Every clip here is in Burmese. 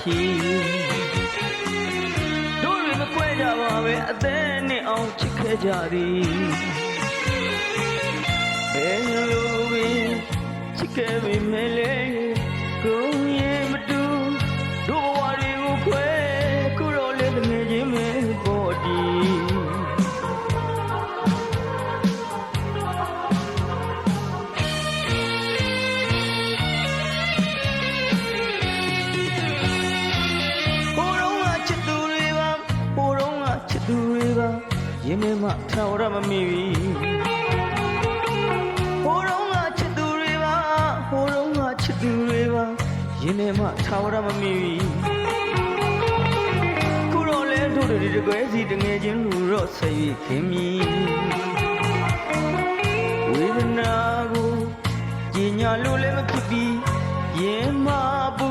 ချီတို့တွေမကွဲကြပါပဲအသက်နဲ့အောင်ချစ်ခဲ့ကြသည်ဘယ်လို င်ထဲမှာထောင်ရမမိပြီဟိုတော့ကချစ်သူတွေပါဟိုတော့ကချစ်သူတွေပါရင်ထဲမှာထောင်ရမမိပြီခုတော့လဲတို့တွေတကွဲစီတငယ်ချင်းလူတော့ဆက်ရခင်မီဝေဒနာကိုကြင်ညာလို့လည်းမဖြစ်ပြီးရင်မပူ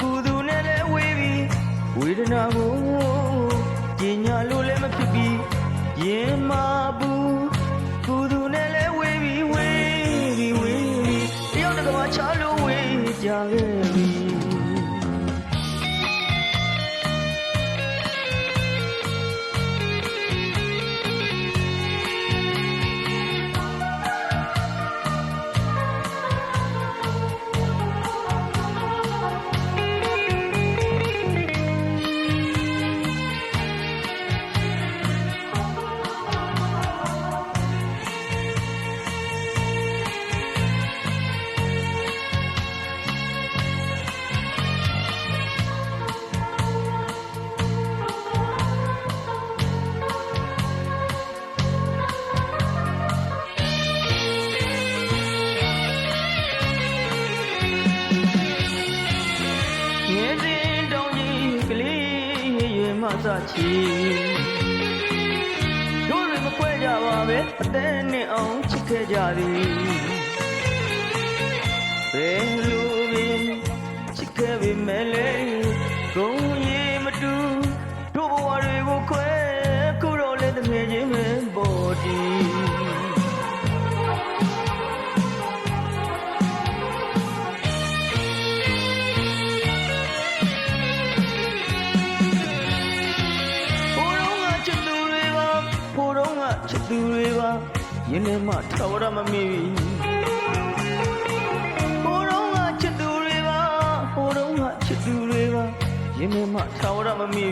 ကုသူနဲ့လည်းဝေးပြီးဝေဒနာကိုကြ ရင်မပူကုသူနဲ့လည်းဝေးပြီးဝေးပြီးဝေးပြီးတယောက်တစ်ကမချလို့ဝေးကြခဲ့ပြီ ချီတို့တွေမခွဲကြပါပဲအသက်နဲ့အောင်ချစ်ခဲ့ကြသည်ဘယ်လိုပင်ချစ်ခဲ့ပြီမဲလေဂုံရီမတူတို့ဘဝတွေကိုခွဲခုတော့လေတငယ်ချင်းပဲပေါ်ဒီဟို ချစ်သူတွေပါယင်းထဲမှာထောက်ရမမီဟိုတော့ကချစ်သူတွေပါဟိုတော့ကချစ်သူတွေပါယင်းထဲမှာထောက်ရမမီ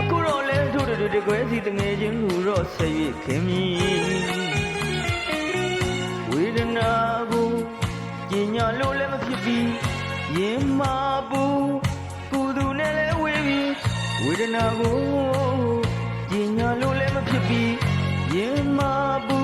အခုတော့လဲတို့တို့တို့ကွဲစီတငယ်ချင်းလူတော့ဆက်ရခင်မီဝေဒနာကိုကြင်ညာလို့လည်းမဖြစ်ပြီးရင်မပူကုသူနဲ့လည်းဝေးပြီးဝေဒနာကိုကြင်ညာလို့လည်းမ ဖြစ်ပြီးရင်မပူ